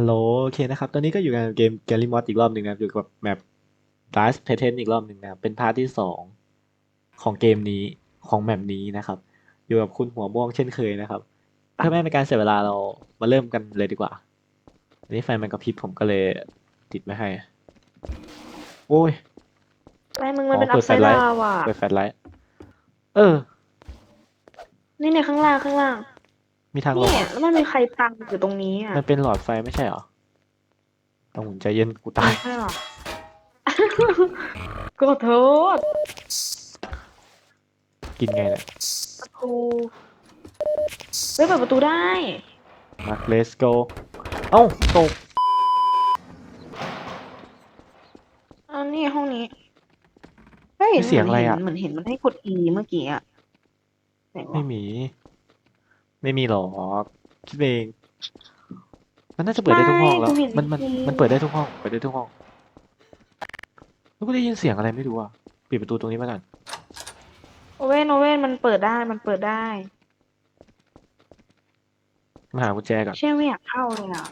ฮัลโหลโอเคนะครับ ตอนนี้ก็อยู่กันกับเกม g a l l y m o d อีกรอบหนึ่งนะครับ อยู่กับแมป Last p a t e n อีกรอบหนึ่งนะครับ เป็นพาร์ทที่สองของเกมนี้ของแมปนี้นะครับ อยู่กับคุณหัวม่วงเช่นเคยนะครับเพื่อไม่ให้เป็นการเสียเวลาเรามาเริ่มกันเลยดีกว่าอันนี้ไฟมันกระพริบผมก็เลยติดไม่ให้ โอ้ยไม่มึงมันเป็นอ๋ออัเปิพดไซไฟด์ไลท์ดาวอะเปิดแฟลชไลท์เออ นี่เนี่ยข้างล่างข้างล่าง มีทางลงเนี่ยแล้วมันมีใครตังอยู่ตรงนี้อะมันเป็นหลอดไฟไม่ใช่เหรอต้องหุ่นใจเย็นกูตายไม่ใช่หรอขอโทษกินไงเนี่ยประตูเฮ้ยเปิดประตูได้ มา let's go เอ้าตกอันนี้ห้องนี้เฮ้ยมีเสียงอะไรอะ เหมือนเห็นมันให้กด E เมื่อกี้อะไหนวะไม่มี ไม่มีหรอกคิดเองมันน่าจะเปิดได้ทุกห้องแล้ว ไม่กูเห็นมันมันจริงมันเปิดได้ทุกห้อง เปิดได้ทุกห้องแล้วก็ได้ยินเสียงอะไรไม่รู้อะ ปิดประตูตรงนี้มาก่อน โอเว่นโอเว่นมันเปิดได้มันเปิดได้มาหากุญแจก่อน เชื่อไม่อยากเข้าเลยอะ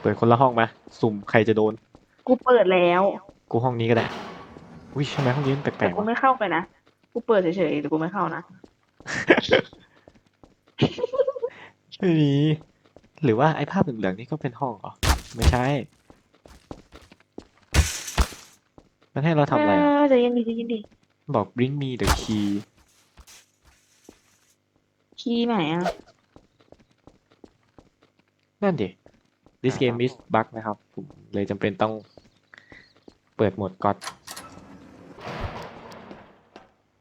เปิดคนละห้องมา สุ่มใครจะโดน กูเปิดแล้ว กูห้องนี้ก็ได้ อุ้ยใช่ไหมห้องนี้มันแปลแต่กๆกูวะไม่เข้าไปนะ กูเปิดเฉยๆแต่กูไม่เข้านะไม่มีหรือว่าไอ้ภาพเหลืองๆนี่ก็เป็นห้องเหรอ ไม่ใช่ มันให้เราทำอะไรเออะอใจะเย็นดีใจะเย็นดีบอก bring me the key คีย์ไหนอะนั่นดิ this game is bug นะครับ ผมเลยจำเป็นต้องเปิดโหมดก็อด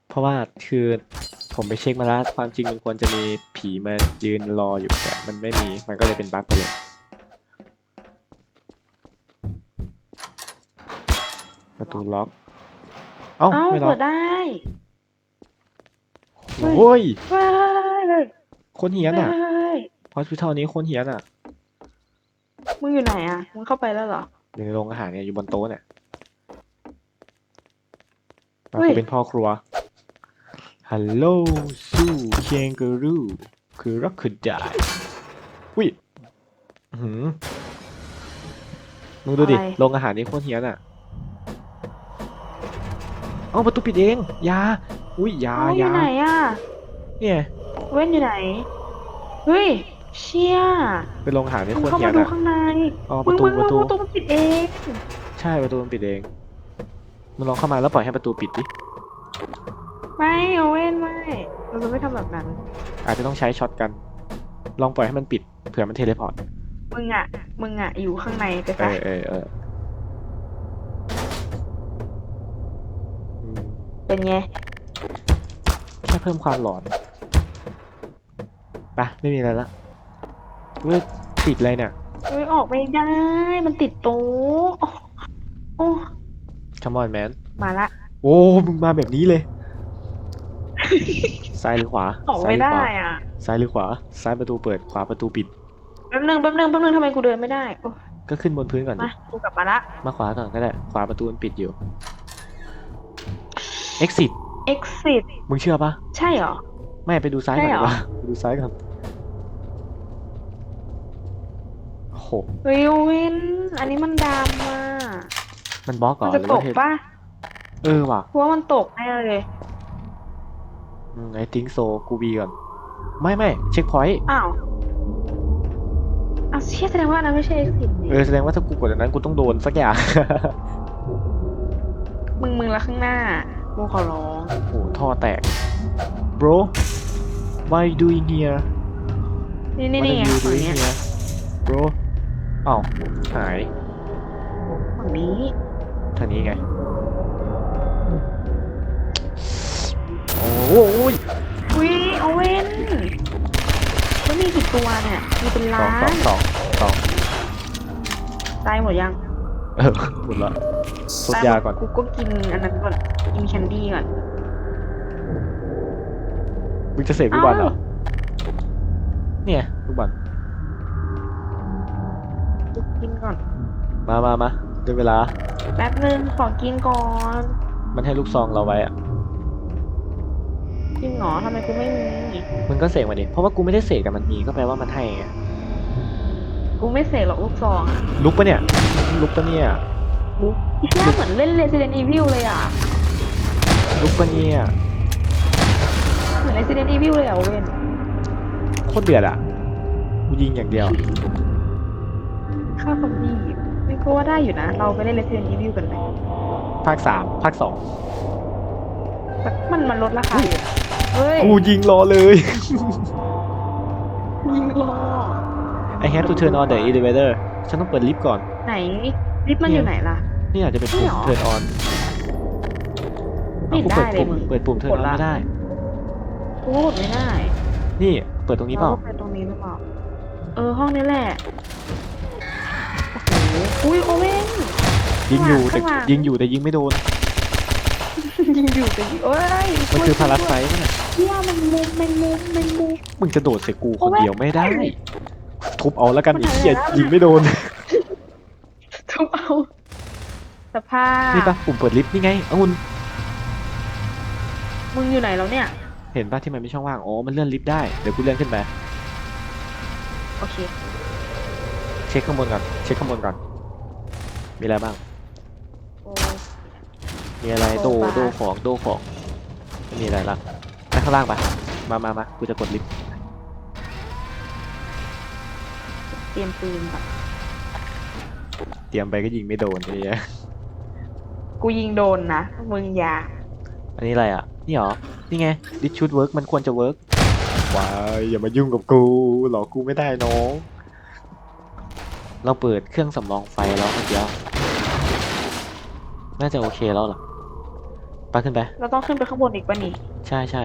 เพราะว่าคือผมไปเช็คมาแล้วความจริงมันควรจะมีผีมายืนรออยู่แต่มันไม่มีมันก็เลยเป็นบั๊กไปเลยประตูล็อกเอ้าเอ้าไม่ล็อเปิกดได้เฮ้ยโอ้ยเฮ้ยเฮ้ยคนเฮียนอะเฮ้ยฮอสพิทอลนี้คนเฮียนอะมึงอยู่ไหนอะ มึงเข้าไปแล้วเหรอ อยู่ในโรงอาหารเนี่ยอยู่บนโต๊ะเนี่ยอะเฮ้ย กูเป็นพ่อครัว ฮัลโหลสู้เคียงกูรูคือรักคือได้อุ้ยอื้อหือมึงดูดิอะไร โรงอาหารนี้โคตรเฮี้ยนอะเอ้าประตูปิดเองอยาอุ้ยอยาเอ้าออยายู่ไหนอะเนี่ยเว้นอยู่ไหน เฮ้ย เชี่ยเป็นโรงอาหารนี้มึงโคตรเข้าเฮี้ยมานดูอะข้างในอ๋อปมึระงตูมึงประตู ประตูมันปิดเอง ใช่ประตูมันปิดเอง มึงลองเข้ามาแล้วปล่อยให้ประตูปิดดิ ไม่เอาเว้นไม่ เราจะไม่ทำแบบนั้น อาจจะต้องใช้ช็อตกัน ลองปล่อยให้มันปิดเผื่อมันเทเลพอร์ตมึงอะ มึงอะ อยู่ข้างในไปเอซะอเออเอออืมเป็นไง แค่เพิ่มความหลอนไปะไม่มีอะไรละเว้ยติดอะไรเนี่ยเฮ้ยออกไม่ได้ มันติดโต๊ะโอ้โอ้ Come on man มาละ โอ้ มึงมาแบบนี้เลย ซ้ายหรือขวาออกซ้ายไม่หรือได้ขวาอะ ซ้ายหรือขวา ซ้ายประตูเปิด ขวาประตูปิด แป๊บนึงแป๊บนึงแป๊บนึงทำไมกูเดินไม่ได้โอ้ก็ขึ้นบนพื้นก่อนดิมากูกลับมาละ มาขวาก่อนก็ได้ ขวาประตูมันปิดอยู่ exit exit มึงเชื่อปะใช่เหรอ ไม่ไปดูซ้ายก่อนใช่ดีเหรอ กว่าไปดูซ้ายก่อนโอ้โหเฮ้ยวิน อันนี้มันดำอะมันบล็อกเหรมัอนจะหรือตว่ากเทป่ะเออว่ะกูว่ามันตกแน่เลย ไอทิงโซกูบีก่อน ไม่ไม่เช็คพอยต์อ้าวอ้าวเชี่ยแสดงว่าอันนั้นไม่ใช่ exit นี่เออแสดงว่าถ้ากูกดอันนั้นกูต้องโดนสักอย่าง มึงมึงละข้างหน้ากูขอร้องโอ้โหท่อแตก bro why you doing here นี่นี่ what นี่ are ไง you ฝั่ง doing เนี้ย here bro อ้าวหายฝั่งนี้ทางนี้ไง โอ้ยอุ้ยเอาเว้นแล้วมีกี่ตัวเนี่ยมีเป็นสล้าองสองนสองสองตายหมดยังเออหมดละทดยาก่อน กูก็กินอันนั้นก่อนกินแคนดี้ก่อนมึงจะเสพลูกบอลเหรอ เนี่ยลูกบอลกูกินก่อน มามามาได้เวลา แป๊บนึงขอกินก่อน มันให้ลูกซองเราไว้อะ จริงเหรอทำไมกูไม่มีมึงก็เสกมาดิ เพราะว่ากูไม่ได้เสกแต่มันมีก็แปลว่ามันให้ไงกูไม่เสกหรอกลูกซองอะลุกปะเนี่ย ลุกปะเนี่ยอีเชี่ยเหมือนเล่น Resident Evil เลยอะ ลุกปะเนี่ย เหมือน Resident Evil เลยอะโอเวนโคตรเดือดอะ กูยิงอย่างเดียวค่าคอมบี้ไม่ก็ว่าได้อยู่นะ เราไปเล่น Resident Evil กันไหมภาคสามภาคสอง แต่มันมันลดราคาอยู่นะ เฮ้ยกูยิงรอเลย ยิงรอ I have to turn on the elevator ฉันต้องเปิดลิฟต์ก่อน ไหนลิฟต์มันอยู่ไหนล่ะ นี่อาจจะเป็นปุ่มนี่หรอ turn on ไม่เอากูได้เปิดเลยปุ่มมึงเปิดปุ่ม turn ก on ดละไม่ได้กูก็กดไม่ได้ นี่เปิดตรงนี้เปล่ารไปตรงนี้หรือเปล่า เออห้องนี้แหละโอ้โหอุ้ยโอเว่นยิงอยู่แต่ข้างหลังยิงอยู่แต่ยิงไม่โดน ยิงอยู่แต่ยิงเอ้ยมันคือพาราไซต์ต์เนี่ย เที่ยมันมุมมันมุมมันมุม มึงจะโดดใส่กูคโอ้นยเดียวไม่ได้ ทุบเอาแล้วกันมันไอีกเหี้ยหายแล้วยิงไม่โดน ทุบเอา สภาพนี่ปะปุ่มเปิดลิฟต์นี่ไงองุ่นมึงอยู่ไหนแล้วเนี่ย เห็นปะที่มันไม่ช่องว่าง อ๋อ มันเลื่อนลิฟต์ได้ เดี๋ยวกูเลื่อนขึ้นไป โอเค เช็คข้างบนก่อน เช็คข้างบนก่อน มีอะไรบ้าง โอ้มีอะไรโดโซฟาโดของโดของไม่มีอะไรละไป ข้างล่างปะมามามากูจะกดลิฟต์เตรียมปืนก่อนเตรียมไปก็ยิงไม่โดนไอ้เหี้ยกูยิงโดนนะ มึงอย่าอันนี้อะไรอะ นี่เหรอ นี่ไงดิชุดเวิร์กมันควรจะเวิร์กว้ายอย่ามายุ่งกับกู หลอกกูไม่ได้น้อง เราเปิดเครื่องสำรองไฟแล้วเมื่อกี้ น่าจะโอเคแล้วเหรอไปขึ้นไป เราต้องขึ้นไปข้างบนอีกป่ะนี่ ใช่ใช่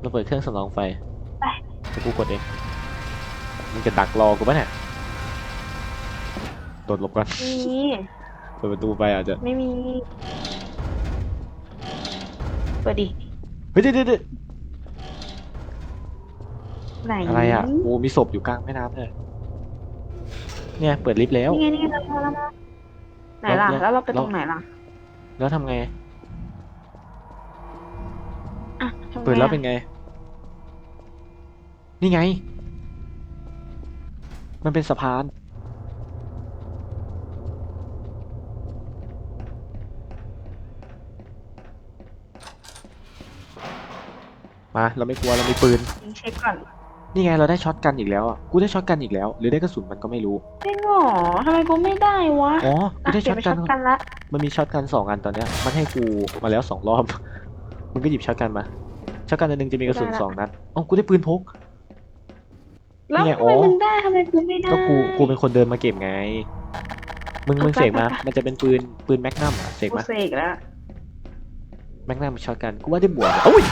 เราเปิดเครื่องสำรองไฟไป เดี๋ยวกูกดเองมึงจะดักรอกูปะเนี่ยโดดหลบก่อนมีเปิดประตูไปอาจจะไม่มีเปิดดิเฮ้ยเดี๋ยวเดี๋ยวเดี๋ยวไหนอะไรอะโอ้มีศพอยู่กลางแม่น้ำเลยเนี่ยเปิดลิฟต์แล้ว นี่ไงนี่ไงเราเราเราไหนล่ะ เรา แล้วเราไปเราตรงไหนล่ะแล้วทำไง ทำไงเปิดแล้วอะเป็นไง นี่ไง มันเป็นสะพาน มา เราไม่กลัว เรามีปืนยิงเช็คก่อนนี่ไง เราได้ช็อตกันอีกแล้วอะ กูได้ช็อตกันอีกแล้ว หรือได้กระสุนมันก็ไม่รู้ จริงเหรอทำไมกูไม่ได้วะอ๋อ กูอะได้เก็ช็บอตไปกัช็อนตกันละมันมีช็อตกันสองอันตอนเนี้ย มันให้กูมาแล้วสองรอบ มึงก็หยิบช็อตกันมา ช็อตกันอันหนึงจะมีกระสุนสองนัดอ๋อกูได้ปืนพก แล้วนี่ไงทำไมอ๋อมึงได้ทำไมกูไม่ได้ ก็กูกูเป็นคนเดินมาเก็บไง มึงเอามึงไปเสกมาไปไป มันจะเป็นปืนปืนแมกนัมอะเสกกูมาเสกแล้วแมกนัมช็อตกันกูว่าได้บวกอะอุ้ย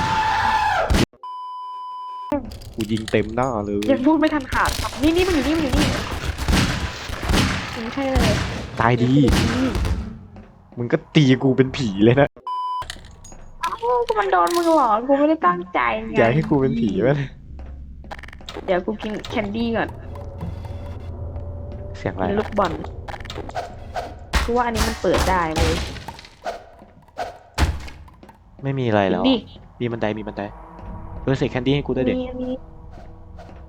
กูยิงเต็มหน้าเลยยังพูดไม่ทันขาดครับนี่นี่มันอยู่นี่มันอยู่นี่ไม่ใช่เลยตายดีมึงก็ตีกูเป็นผีเลยนะเอ้า กูมันโดนมึงเหรอกูไม่ได้ตั้งใจไงอยากให้กูเป็นผีไหมเดี๋ยวกูกินแคนดี้ก่อนเสียงอะไรกินลูอะกบอลกูว่าอันนี้มันเปิดได้เลยไม่มีอะไรแล้วดิมีบันไดมีบันไดเออเสกแคนดี้ให้กูด้วยเด็กมีอันนี้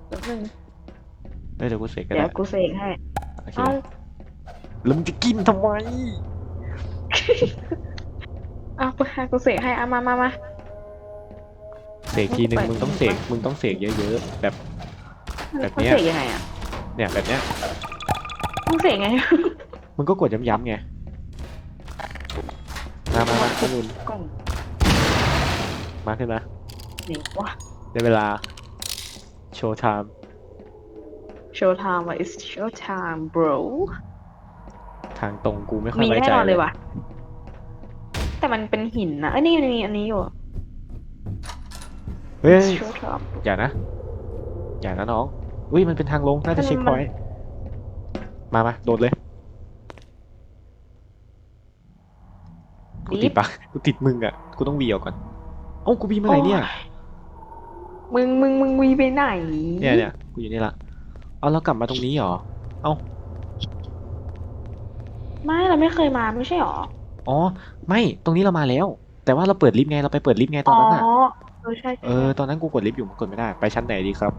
แป๊บนึงเออเดี๋ยวกูเสกก็เดี๋ยได้วกูเสกให้โอเคเอ้าแล้วมึงจะกินทำไมเอากูให้กูเสกให้เอามามามาเสกทีหนึ่งมึงต้องเสกมึงต้องเสกเยอะๆแบบแบบมึงเนี้ยเสกยังไงอะเนี่ยแบบเนี้ยมึงเสกไงมึงก็กดย้ำๆไงมามามาขนุนกล่องมาขึ้นมาไหนวะได้เวลาโชว์ไทม์ show time ว่ะ it's show time bro ทางตรงกูไม่ค่อยมีไว้แน่ใจนอนเลเลยยว่ะ แต่มันเป็นหินนะเอ้ยนี่นี่อันนี้อยู่อะเฮ้ย show time อย่านะ อย่านะน้อง อุ้ยมันเป็นทางลงน่าจะมันเช็คพอยต์มามาโดดเลยกูติดปะกูติดมึงอะกูต้องวีออกก่อนเอ้ากูวีเมื่อไหร่เนี่ยโอ้ยมึงมึงมึงวีไปไหน เนี่ยเนี่ยกูอยู่นี่ละเอาเรากลับมาตรงนี้เหรอ เอ้าไม่เราไม่เคยมาไม่ใช่หรอ อ๋อ ไม่ตรงนี้เรามาแล้วแต่แต่ว่าเราเปิดลิฟต์ไงเราไปเปิดลิฟต์ไงตอนนั้นอะอ๋อเออใช่ใช่เออตอนนั้นกูกดลิฟต์อยู่มันกดไม่ได้ ไปชั้นไหนดีครับ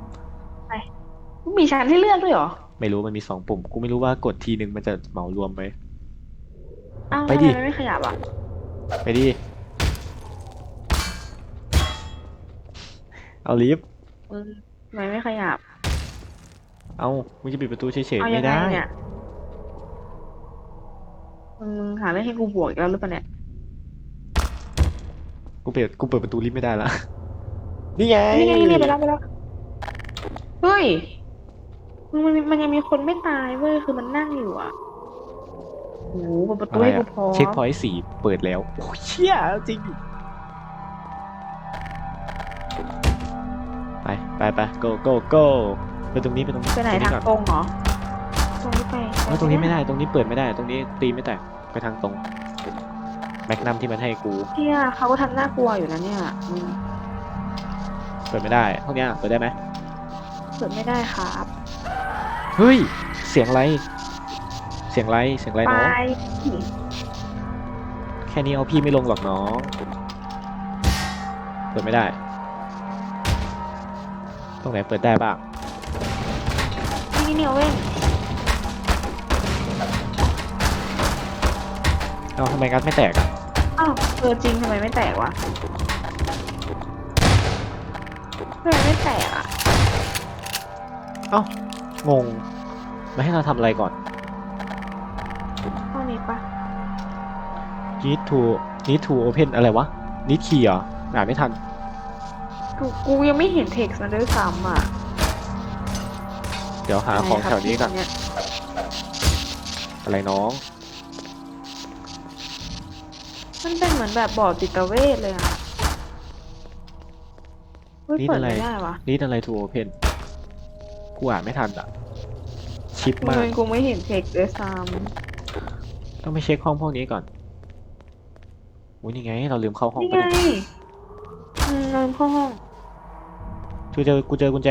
มีชั้นให้เลือกด้วยเหรอไม่รู้มันมีสองปุ่ม กูไม่รู้ว่ากดทีหนึ่งมันจะเหมารวมไหม อ้าวไปทำดิ ไมมันไม่ขยับอะไปดิ เอาลิฟต์เออทำไมไม่ขยับเอามึงจะปิดประตูเฉยเอาๆยัไม่งไงได้ เนี่ย มึงหาเรื่องให้กูบวกอีกแล้วหรือเปล่าเนี่ย กูเปิดกูเปิดประตูลิฟต์ไม่ได้ละ นี่ไงนี่ไงนี่ไงไปแล้วไปแล้ว เฮ้ยมึงมันมันยังมีคนไม่ตายเว้ย คือมันนั่งอยู่อะโอ้โหเปิดประตูอะไรให้กูอะพร้อมเช็คพอยต์สี่เปิดแล้วโอ้ยเชี่ยจริง ไปไปไป go go go ไปตรงนี้ไปตรงนี้ไปไหนตรงทางก่อนตรงเหรอ ตรงนี้ไปเอ้ยตรงนี้ไม่ได้ตรงนี้เปิดไม่ได้ ตรงนี้ตีไม่แตกไปทางตรงแม็กนัมที่มันให้กูเที่ยเขาก็ทำน่ากลัวอยู่นะเนี่ยอืมเปิดไม่ได้ห้องเนี้ยเปิดได้ไหมเปิดไม่ได้ครับเฮ้ยเสียงอะไรเสียงอะไรเสียงอะไรไปน้องแค่นี้เอาพี่ไม่ลงหรอกน้องเปิดไม่ได้ตรงไหนเปิดได้บ้างนี่นี่เอาเว้ย เอาทำไมงัดไม่แตกอะอ้าวเออจริงทำไมไม่แตกวะทำไมไม่แตกอะงงมาให้เราทำอะไรก่อนห้องนี้ปะ need to need to open อะไรวะ need key เหรออ่านไม่ทันกูกูยังไม่เห็นเท็กซ์มันด้วยซ้ำอะเดี๋ยวหาของแถวนี้ก่อนเนี่ยอะไรน้อง มันเป็นเหมือนแบบบอร์ดจิตเวชเลยอะเฮ้ยนี่เปิดอะไรไม่ได้วะ need อะไร to open กูอ่านไม่ทันอะ ชิปกูมากยังกูไม่เห็นเท็กซ์ด้วยซ้ต้องไปเช็คห้องพวกนี้ก่อนโอ้ยนี่ไง เราลืมเข้าห้ำองนี่ไปไงเนี่ยอืมเดินเข้าห้องกูเจอกูเจอกุญแจ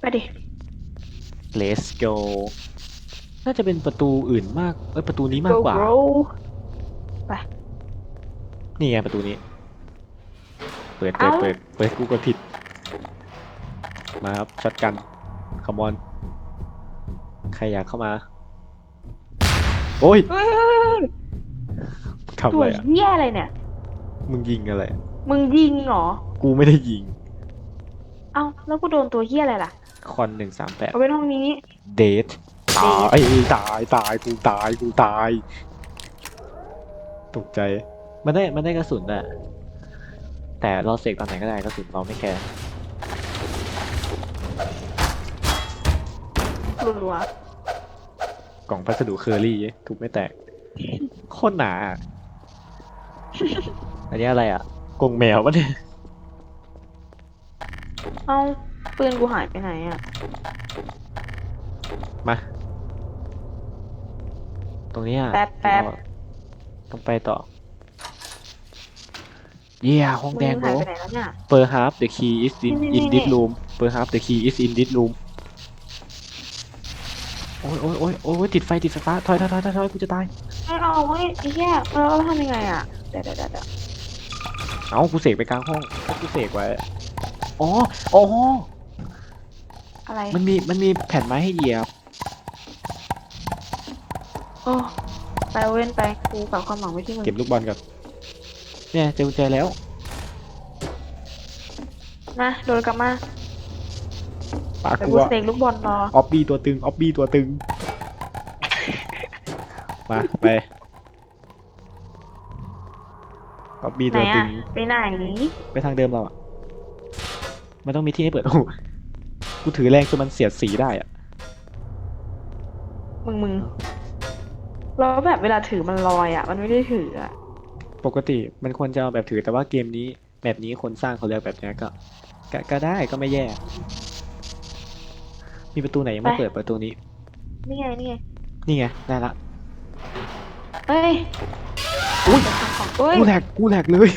ไปดิ let's go น่าจะเป็นประตูอื่นมากเอ้ยประตูนี้มาก go กว่า bro นี่ไงประตูนี้ เปิดเปิดเอ้าเปิดเปิดกูกดผิด มาครับช็อตกันคอมอนใครอยากเข้ามา โอ้ยเฮ้ยเฮ้ยเฮ้ยทำตัอะวไรอะเหี้ยอะไรเนี่ย มึงยิงอะไรอะมึงยิงเหรอ กูไม่ได้ยิง เอ้า แล้วกูโดนตัวเหี้ยอะไรล่ะ คอนหนึ่งสามแปดเอาเป็นห้องนี้ เดท ตายตายตายกูตายกูตาย ตกใจ มันได้มันได้กระสุนอะแต่เราเสกตอนไหนก็ได้กระสุนเราไม่แคร์รัวกล่องพัสดุเคอรี่ทุบไม่แตกโคตรหนาอะอันนี้อะไรอะกรงแมวปะเนี่ยๆเอ้าปืนกูหายไปไหนอะ มาต รงเนี้ยแป๊บแป๊บเราต้องไปต่อ เยี่ยห้องมึงแดงโบหายไปไหนแล้วเนี่ยเปิดฮาร์ฟ the key is in นี่ in นี่ this นี่ room เปิดฮาร์ฟ the key is in this room โอ้ยโอ้ยโอ้ยโอ้ยติดไฟติดไฟฟ้าถอยถอยถอยถอยถอยกูจะตาย ไม่เอาเว้ยไอ้เหี้ยเออแล้วทำยังไงอะเดี๋ยวเดี๋ยวเดี๋ยวเดี๋ยวเอ้ากูเสกไปกลางห้องกูเสกไว้ อ๋อ อ๋อ อะไรมันมี มันมีแผ่นไม้ให้เหยียบโอ้ไปเว้นไปกูฝากความหวังไว้ที่มึงเก็บลูกบอลก่อนเนี่ยเจอกุญแจแล้วนะโดนกลับมาปากเดี๋ยวกูกูอะเสกลูกบอลรอออบบี้ตัวตึงออบบี้ตัวตึง มาไปออบบี้ไหนตัวตึอะง ไปไหนไปทางเดิมเราอะ มันต้องมีที่ให้เปิดโอ้โหกูถือแรงจนมันเสียดสีได้อะ มึงมึง แล้วแบบเวลาถือมันลอยอะ มันไม่ได้ถืออะปกติมันควรจะเอาแบบถือแต่ว่าเกมนี้แบบนี้คนสร้างเขาเลือกแบบนี้ก็ก็ก็ได้ก็ไม่แย่ มีประตูไหนยังไม่ไปเปิดประตูนี้ นี่ไงนี่ไงนี่ไงได้ละเฮ้ยอุ๊ยเฮ้ยกูแหลกกูแหลกเลย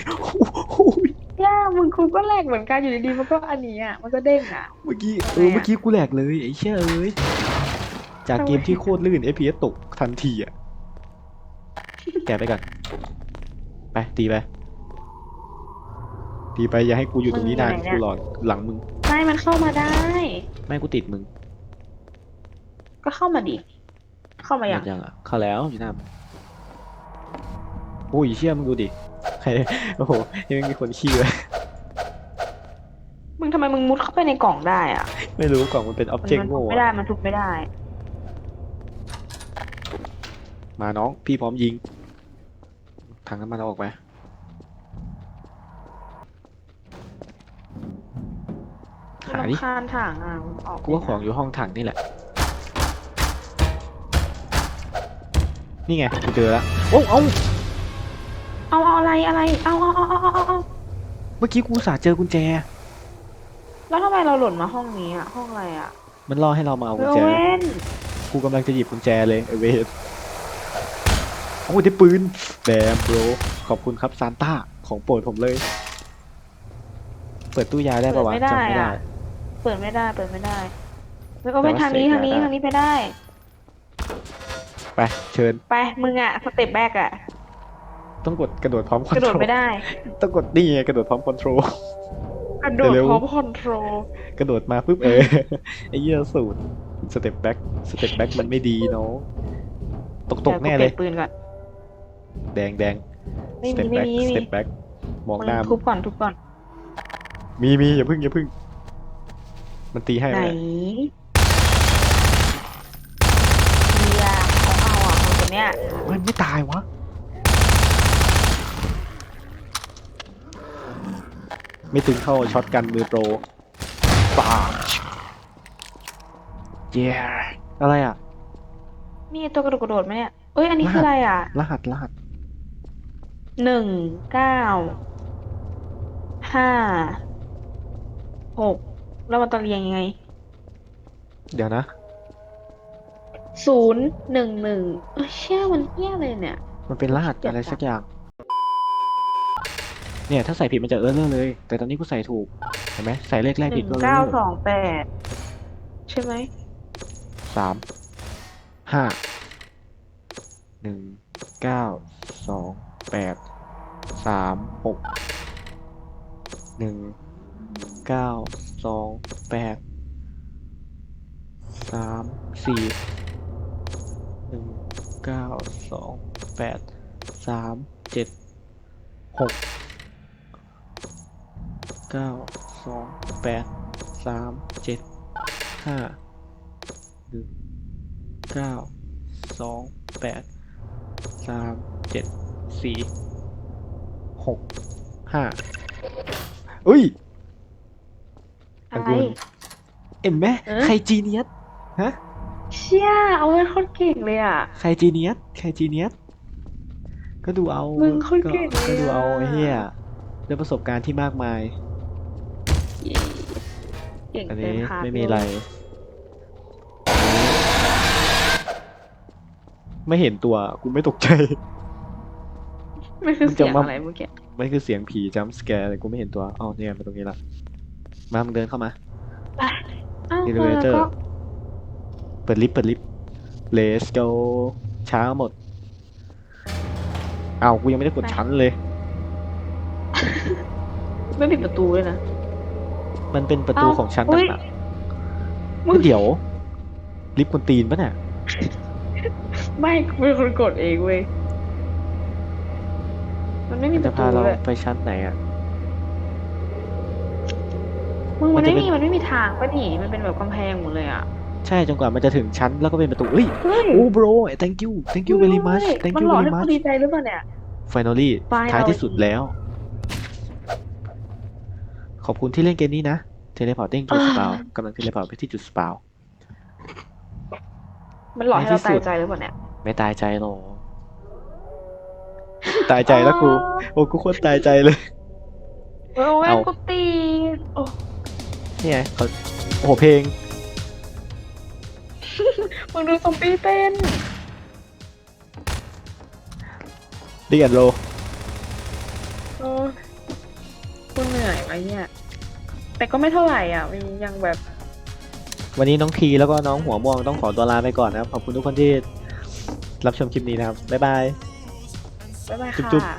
โอ้ยย่ามึงคุณก็แหลกเหมือนกันอยู่ดีๆมันก็อันนี้อะมันก็เด้งอะ เมื่อกี้เอทำไมออะเมื่อกี้กูแหลกเลยไอ้เชี่ยเอ้ยจากเกมที่โคตรลื่น FPS ตกทันทีอะ แกะไปก่อน ไปตีไป ตีไปอย่าให้กูอยู่ตรงนี้นานกูหลอดหลังมึง ไม่มันเข้ามาได้ ไม่กูติดมึงก็เข้ามาดิ เข้ามาหมยังดยังอะเข้าแล้วอยู่หน้ามึงโอ้ยเชี่ยมึงดูดิ ใครโอ้โหยังมีคนขี้เลยมึงทำไมมึงมุดเข้าไปในกล่องได้อะไม่รู้กล่องมันเป็นอ็อบมันเจกต์มันทุโง่บไม่ได้ อะมันทุบไม่ได้ มาน้อง พี่พร้อมยิง ถังน้ำมันเอาออกไปหาดิรำคาญถังอะมันออกกูว่าของอยู่ห้องถังนี่แหละ นี่ไงกูเจอแล้วโอ้เอ้าเอาเอาอะไรอะไรเอาเอาเอาเอาเอาเอาเมื่อกี้กูอุตสาห์เจอกุญแจ แล้วทำไมเราหล่นมาห้องนี้อะห้องอะไรอะ มันล่อให้เรามาเอาเวกุญลแจ เว่นกูกำลังจะหยิบกุญแจเลยไอเวทโอ้ยได้ปืนแดมโบรขอบคุณครับซานต้าของโปรดผมเลย เปิดตู้ยาได้ปะวะจำไม่ได้เปิดไม่ได้ เปิดไม่ได้เวลเว่นแต่ว่าทางนี้เสกทางนี้ได้ ทางนี้ไปได้ ไปเชิญไปมึงอะสเต็ปแบกอะต้องกดกระโดดพร้อมคอนกระโทโดรดลไม่ได้ ต้องกดนี่ไงกระโดดพร้อมคอนโทรล กระโดดเร็วพร้อมคอนโทรลกระโดดมาปุ๊บเออไอ้เหี้ยสูตรสเต็ปแบ็กสเต็ปแบ็กมันไม่ดีเนาะตกตกๆแน่เลยดี๋วกูปลี่นปืนก่อน แดงแดงไม่สมีเต็ปไม่แบ็กมีสไม่เต็มีปแบ็กมองมึงหน้าทุบก่อนทุบก่อนมีมีอย่าพึ่งอย่าพึ่ง มันตีให้ไหนไหมเฮียเขาเอาอะคนคนเนี้ยมันไม่ตายวะไม่ตึงเข้าช็อตกันมือโปรปาเย้อะไรอะ นี่ตัวกระโดดกระโดดไหมเนี่ยเอ้ยอันนี้คืออะไรอะ รหัสรหัส หนึ่งเก้าห้าหกแล้วมันต้องเรียงยังไงเดี๋ยวนะ ศูนย์หนึ่งหนึ่งเอ้ยเชี่ยมันเฮี้ยเลยเนี่ย มันเป็นรหัสเดี๋ยวอะไรนะสักอย่าง เนี่ยถ้าใส่ผิดมันจะเออร์เลอร์เลย แต่ตอนนี้กูใส่ถูก เห็นไหมใส่เลขแรกหผิดนึ่งก็เอเก้าอร์สองแปดใช่ไหมสามห้าหนึ่งเก้าสองแปด สามหกหนึ่งเก้าสองแปดสามสี่หนึ่งเก้าสองแปดสามเจ็ดหกเก้าสองแปดสามเจ็ดห้าหนึ่งเก้าสองแปดสามเจ็ดสี่ หกห้าอุ้ยอะไรอังุ่นเห็นไหมเออ ใครจีเนียสฮะเชี่ยเอาไว้โคนเก่งเลยอะ ใครจีเนียสใครจีเนียสก็ดูเอามึงโคตรก็เก่งเลยก็ดูเอาอะไอ้เหี้ยด้วยประสบการณ์ที่มากมาย เก่งอันเต็นี้มพาร์ทไม่มีเลยอะไร ไม่เห็นตัวกูไม่ตกใจ ไม่คือมึงจะเสียงมาอะไรเมื่อกี้มันคือเสียงผีจัมป์สแกร์แต่กูไม่เห็นตัวอ๋อเนี่ยมาตรงนี้ละมามึงเดินเข้ามาอ้าว Elevator แล้วก็เปิดลิฟต์เปิดลิฟต์ Let's go ช้าหมดอ้าวกูยังไม่ได้กดชั้นเลย ไม่ปิดประตูเลยนะ มันเป็นประตูเอ้าของชั้นอุ๊ยต่างมึงๆเดี๋ยว ลิฟต์คนตีนปะเนี่ย ไม่กูเป็นคนกดเองเว้ย มันไม่มีมันปจะระพาตูเราเลยไปชั้นไหนอะ มึงมัมันนจะไม่เป็น มีมันไม่มีทางปะนี่มันเป็นแบบกำแพงหมดเลยอะใช่จนกว่ามันจะถึงชั้นแล้วก็เป็นประตูเอ้ยเฮ้ยโอ้ bro thank you thank you very much เฮ้ย thank มัน you หลอก very ให้กู much ดีใจหรือเปล่าเนี่ย finally ไปท้ายเอาที่สุดแล้ว ขอบคุณที่เล่นเกมนี้นะ teleporting to อ่า spawn กำลัง teleport ไปที่จุด spawn มันหลอกให้ในที่เราตาสุยดใจหรือเปล่าเนี่ย ไม่ตายใจหรอก ตายใจแล้วกู โอ้กูโคตรตายใจเลยเออแม่งเอา กูตีโอ้เนี่ยเขาโอ้โหเพลง มึงดูซอมบี้เต้น ดิแอนโลเออกูเหนื่อยไหมเนี่ย แต่ก็ไม่เท่าไหร่อะมันยังแบบ วันนี้น้องทีแล้วก็น้องหัวม่วงต้องขอตัวลาไปก่อนนะครับ ขอบคุณทุกคนที่รับชมคลิปนี้นะครับ บ๊ายบาย บ๊ายบายจุ๊บ ค่ะ